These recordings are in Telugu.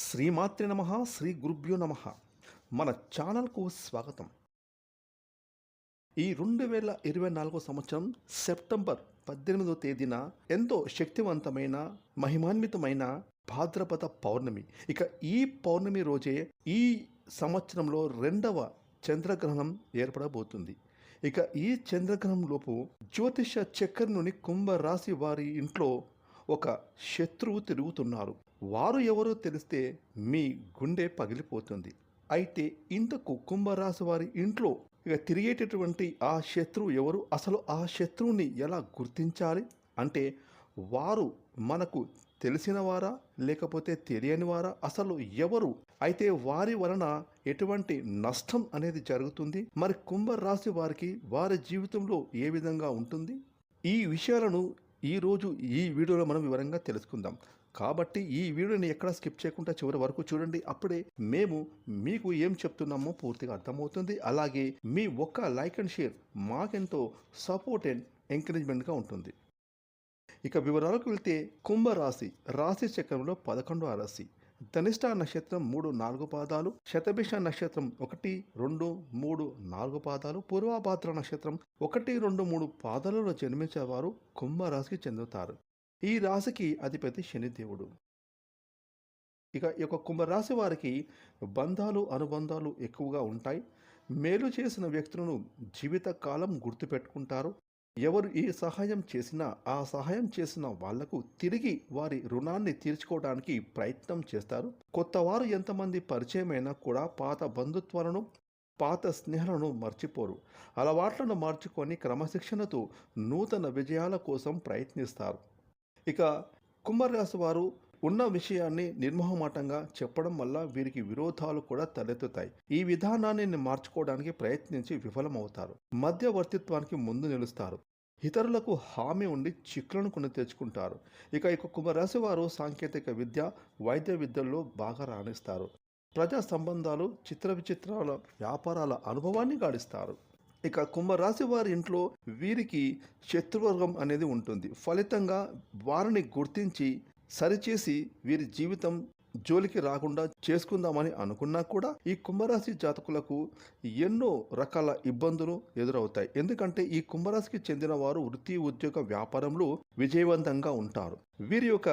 శ్రీమాత్రి నమ శ్రీ గురుభ్యో నమ. మన ఛానల్కు స్వాగతం. ఈ రెండు వేల ఇరవై నాలుగో సంవత్సరం సెప్టెంబర్ పద్దెనిమిదో తేదీన ఎంతో శక్తివంతమైన మహిమాన్వితమైన భాద్రపద పౌర్ణమి. ఇక ఈ పౌర్ణమి రోజే ఈ సంవత్సరంలో రెండవ చంద్రగ్రహణం ఏర్పడబోతుంది. ఇక ఈ చంద్రగ్రహంలోపు జ్యోతిష చక్రనుని కుంభరాశి వారి ఇంట్లో ఒక శత్రువు తిరుగుతున్నారు. వారు ఎవరో తెలిస్తే మీ గుండె పగిలిపోతుంది. అయితే ఇంతకు కుంభరాశి వారి ఇంట్లో ఇక తిరిగేటటువంటి ఆ శత్రువు ఎవరు? అసలు ఆ శత్రువుని ఎలా గుర్తించాలి? అంటే వారు మనకు తెలిసిన వారా? లేకపోతే తెలియని వారా? అసలు ఎవరు? అయితే వారి వలన ఎటువంటి నష్టం అనేది జరుగుతుంది? మరి కుంభరాశి వారికి వారి జీవితంలో ఏ విధంగా ఉంటుంది? ఈ విషయాలను ఈరోజు ఈ వీడియోలో మనం వివరంగా తెలుసుకుందాం. కాబట్టి ఈ వీడియోని ఎక్కడ స్కిప్ చేయకుండా చివరి వరకు చూడండి. అప్పుడే మేము మీకు ఏం చెప్తున్నామో పూర్తిగా అర్థమవుతుంది. అలాగే మీ ఒక్క లైక్ అండ్ షేర్ మాకెంతో సపోర్ట్ అండ్ ఎంకరేజ్మెంట్గా ఉంటుంది. ఇక వివరాలకు వెళ్తే కుంభరాశి రాశి చక్రంలో పదకొండవ రాశి. ధనిష్ట నక్షత్రం మూడు నాలుగు పాదాలు. శతభిష నక్షత్రం ఒకటి రెండు మూడు నాలుగు పాదాలు. పూర్వాభాద్ర నక్షత్రం ఒకటి రెండు మూడు పాదాలలో జన్మించేవారు కుంభరాశికి చెందుతారు. ఈ రాశికి అధిపతి శనిదేవుడు ఇక ఈ యొక్క కుంభరాశి వారికి బంధాలు అనుబంధాలు ఎక్కువగా ఉంటాయి. మేలు చేసిన వ్యక్తులను జీవితకాలం గుర్తుపెట్టుకుంటారు. ఎవరు ఏ సహాయం చేసినా ఆ సహాయం చేసిన వాళ్ళకు తిరిగి వారి రుణాన్ని తీర్చుకోవడానికి ప్రయత్నం చేస్తారు. కొత్తవారు ఎంతమంది పరిచయమైనా కూడా పాత బంధుత్వాలను పాత స్నేహాలను మర్చిపోరు. అలవాట్లను మార్చుకొని క్రమశిక్షణతో నూతన విజయాల కోసం ప్రయత్నిస్తారు. ఇక కుంభరాశి వారు ఉన్న విషయాన్ని నిర్మోహమాటంగా చెప్పడం వల్ల వీరికి విరోధాలు కూడా తలెత్తుతాయి. ఈ విధానాన్ని మార్చుకోవడానికి ప్రయత్నించి విఫలమవుతారు. మధ్యవర్తిత్వానికి ముందు నిలుస్తారు. ఇతరులకు హామీ ఉండి చిక్కులను కొని తెచ్చుకుంటారు. ఇక ఇక కుంభరాశి వారు సాంకేతిక విద్య వైద్య విద్యల్లో బాగా రాణిస్తారు. ప్రజా సంబంధాలు చిత్ర విచిత్రాల వ్యాపారాల అనుభవాన్ని గాడిస్తారు. ఇక కుంభరాశి వారి ఇంట్లో వీరికి శత్రువర్గం అనేది ఉంటుంది. ఫలితంగా వారిని గుర్తించి సరిచేసి వీరి జీవితం జోలికి రాకుండా చేసుకుందామని అనుకున్నా కూడా ఈ కుంభరాశి జాతకులకు ఎన్నో రకాల ఇబ్బందులు ఎదురవుతాయి. ఎందుకంటే ఈ కుంభరాశికి చెందిన వారు వృత్తి ఉద్యోగ వ్యాపారంలో విజయవంతంగా ఉంటారు. వీరి యొక్క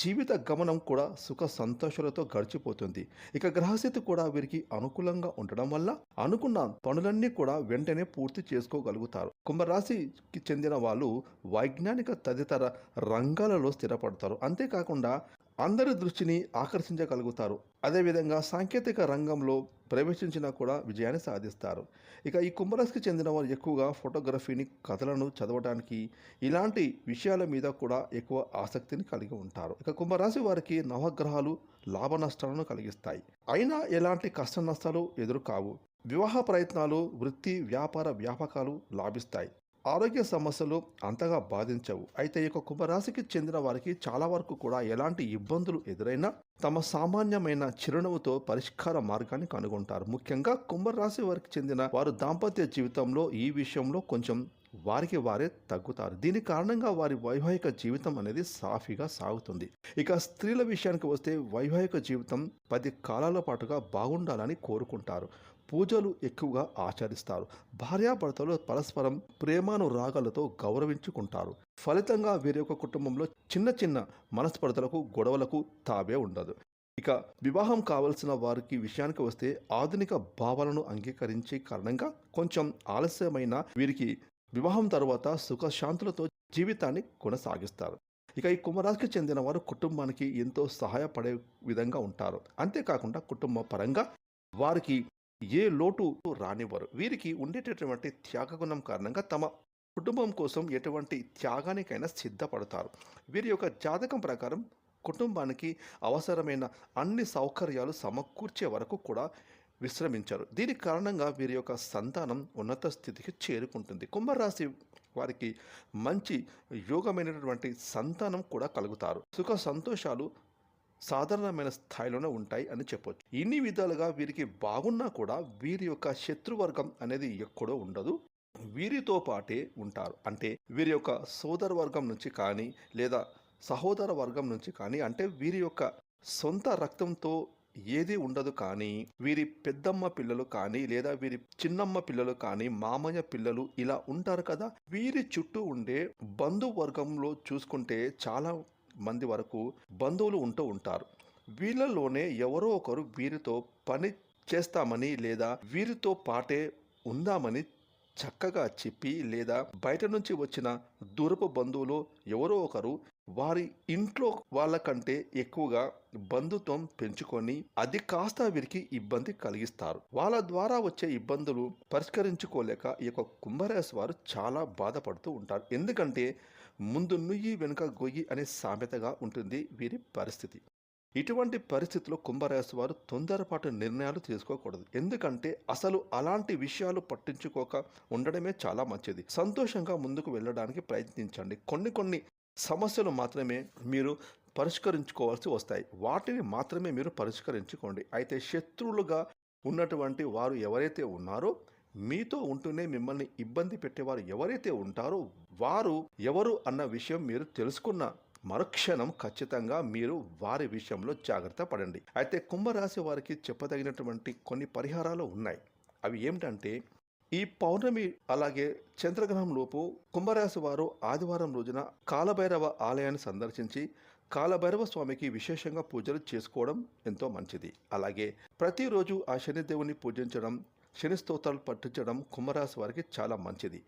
జీవిత గమనం కూడా సుఖ సంతోషాలతో గడిచిపోతుంది. ఇక గ్రహస్థితి కూడా వీరికి అనుకూలంగా ఉండడం వల్ల అనుకున్న పనులన్నీ కూడా వెంటనే పూర్తి చేసుకోగలుగుతారు. కుంభరాశికి చెందిన వాళ్ళు వైజ్ఞానిక తదితర రంగాలలో స్థిరపడతారు. అంతేకాకుండా అందరి దృష్టిని ఆకర్షించగలుగుతారు. అదేవిధంగా సాంకేతిక రంగంలో ప్రవేశించినా కూడా విజయాన్ని సాధిస్తారు. ఇక ఈ కుంభరాశికి చెందిన వారు ఎక్కువగా ఫోటోగ్రఫీని కథలను చదవడానికి ఇలాంటి విషయాల మీద కూడా ఎక్కువ ఆసక్తిని కలిగి ఉంటారు. ఇక కుంభరాశి వారికి నవగ్రహాలు లాభ నష్టాలను కలిగిస్తాయి. అయినా ఎలాంటి కష్ట నష్టాలు ఎదురుకావు. వివాహ ప్రయత్నాలు వృత్తి వ్యాపార వ్యాపకాలు లాభిస్తాయి. ఆరోగ్య సమస్యలు అంతగా బాధించవు. అయితే ఈ యొక్క కుంభరాశికి చెందిన వారికి చాలా వరకు కూడా ఎలాంటి ఇబ్బందులు ఎదురైనా తమ సామాన్యమైన చిరునవ్వుతో పరిష్కార మార్గాన్ని కనుగొంటారు. ముఖ్యంగా కుంభరాశి వారికి చెందిన వారు దాంపత్య జీవితంలో ఈ విషయంలో కొంచెం వారికి వారే తగ్గుతారు. దీని కారణంగా వారి వైవాహిక జీవితం అనేది సాఫీగా సాగుతుంది. ఇక స్త్రీల విషయానికి వస్తే వైవాహిక జీవితం పది కాలాల పాటుగా బాగుండాలని కోరుకుంటారు. పూజలు ఎక్కువగా ఆచరిస్తారు. భార్యాభర్తలు పరస్పరం ప్రేమాను రాగాలతో గౌరవించుకుంటారు. ఫలితంగా వీరి యొక్క కుటుంబంలో చిన్న చిన్న మనస్పర్ధలకు గొడవలకు తావే ఉండదు. ఇక వివాహం కావలసిన వారికి విషయానికి వస్తే ఆధునిక భావాలను అంగీకరించే కారణంగా కొంచెం ఆలస్యమైన వీరికి వివాహం తర్వాత సుఖశాంతులతో జీవితాన్ని కొనసాగిస్తారు. ఇక ఈ కుంభరాశికి చెందిన వారు కుటుంబానికి ఎంతో సహాయపడే విధంగా ఉంటారు. అంతేకాకుండా కుటుంబ పరంగా వారికి ఏ లోటు రానివ్వరు. వీరికి ఉండేటటువంటి త్యాగగుణం కారణంగా తమ కుటుంబం కోసం ఎటువంటి త్యాగానికైనా సిద్ధపడతారు. వీరి యొక్క జాతకం ప్రకారం కుటుంబానికి అవసరమైన అన్ని సౌకర్యాలు సమకూర్చే వరకు కూడా విశ్రమించారు. దీని కారణంగా వీరి యొక్క సంతానం ఉన్నత స్థితికి చేరుకుంటుంది. కుంభరాశి వారికి మంచి యోగమైనటువంటి సంతానం కూడా కలుగుతారు. సుఖ సంతోషాలు సాధారణమైన స్థాయిలోనే ఉంటాయి అని చెప్పొచ్చు. ఇన్ని విధాలుగా వీరికి బాగున్నా కూడా వీరి యొక్క శత్రువర్గం అనేది ఎక్కడో ఉండదు. వీరితో పాటే ఉంటారు. అంటే వీరి యొక్క సోదర వర్గం నుంచి కానీ లేదా సహోదర వర్గం నుంచి కానీ అంటే వీరి యొక్క సొంత రక్తంతో ఏది ఉండదు కానీ వీరి పెద్దమ్మ పిల్లలు కానీ లేదా వీరి చిన్నమ్మ పిల్లలు కానీ మామయ్య పిల్లలు ఇలా ఉంటారు కదా. వీరి చుట్టూ ఉండే బంధువర్గంలో చూసుకుంటే చాలా మంది వరకు బంధువులు ఉంటూ ఉంటారు. వీళ్ళలోనే ఎవరో ఒకరు వీరితో పని చేస్తామని లేదా వీరితో పాటే ఉందామని చక్కగా చెప్పి లేదా బయట నుంచి వచ్చిన దూరపు బంధువులు ఎవరో ఒకరు వారి ఇంట్లో వాళ్ళకంటే ఎక్కువగా బంధుత్వం పెంచుకొని అది కాస్త వీరికి ఇబ్బంది కలిగిస్తారు. వాళ్ళ ద్వారా వచ్చే ఇబ్బందులు పరిష్కరించుకోలేక ఈ యొక్క కుంభరాశి వారు చాలా బాధపడుతూ ఉంటారు. ఎందుకంటే ముందు నుయ్యి వెనుక గొయ్యి అనే సామెతగా ఉంటుంది వీరి పరిస్థితి. ఇటువంటి పరిస్థితుల్లో కుంభరాశి వారు తొందరపాటు నిర్ణయాలు తీసుకోకూడదు. ఎందుకంటే అసలు అలాంటి విషయాలు పట్టించుకోక ఉండడమే చాలా మంచిది. సంతోషంగా ముందుకు వెళ్ళడానికి ప్రయత్నించండి. కొన్ని కొన్ని సమస్యలు మాత్రమే మీరు పరిష్కరించుకోవాల్సి వస్తాయి. వాటిని మాత్రమే మీరు పరిష్కరించుకోండి. అయితే శత్రువులుగా ఉన్నటువంటి వారు ఎవరైతే ఉన్నారో మీతో ఉంటూనే మిమ్మల్ని ఇబ్బంది పెట్టేవారు ఎవరైతే ఉంటారో వారు ఎవరు అన్న విషయం మీరు తెలుసుకున్న మరుక్షణం ఖచ్చితంగా మీరు వారి విషయంలో జాగ్రత్త పడండి. అయితే కుంభరాశి వారికి చెప్పదగినటువంటి కొన్ని పరిహారాలు ఉన్నాయి. అవి ఏమిటంటే ఈ పౌర్ణమి అలాగే చంద్రగ్రహం లోపు కుంభరాశి వారు ఆదివారం రోజున కాలభైరవ ఆలయాన్ని సందర్శించి కాలభైరవ స్వామికి విశేషంగా పూజలు చేసుకోవడం ఎంతో మంచిది. అలాగే ప్రతిరోజు ఆ శనిదేవుని పూజించడం శని స్తోత్రాలు పట్టించడం కుంభరాశి వారికి చాలా మంచిది.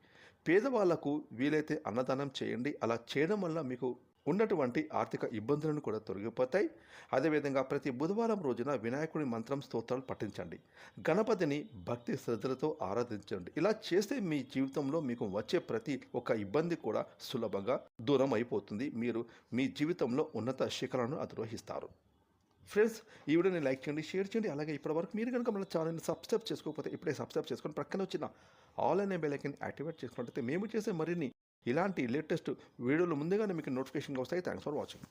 పేదవాళ్ళకు వీలైతే అన్నదానం చేయండి. అలా చేయడం వల్ల మీకు ఉన్నటువంటి ఆర్థిక ఇబ్బందులను కూడా తొలగిపోతాయి. అదేవిధంగా ప్రతి బుధవారం రోజున వినాయకుడి మంత్రం స్తోత్రాలు పఠించండి. గణపతిని భక్తి శ్రద్ధలతో ఆరాధించండి. ఇలా చేస్తే మీ జీవితంలో మీకు వచ్చే ప్రతి ఒక్క ఇబ్బంది కూడా సులభంగా దూరం అయిపోతుంది మీరు మీ జీవితంలో ఉన్నత శిఖరాలను అధిరోహిస్తారు. ఫ్రెండ్స్ ఈ వీడియోని లైక్ చేయండి షేర్ చేయండి. అలాగే ఇప్పటివరకు మీరు కనుక మన ఛానల్ని సబ్స్క్రైబ్ చేసుకోకపోతే ఇప్పుడే సబ్స్క్రైబ్ చేసుకొని ప్రక్కన వచ్చిన ఆల్ అనే బెల్ ఐకన్ యాక్టివేట్ చేసుకున్నట్లయితే మేము చేసే మరిన్ని ఇలాంటి లేటెస్ట్ వీడియోలు ముందుగానే మీకు నోటిఫికేషన్గా వస్తాయి. Thanks for watching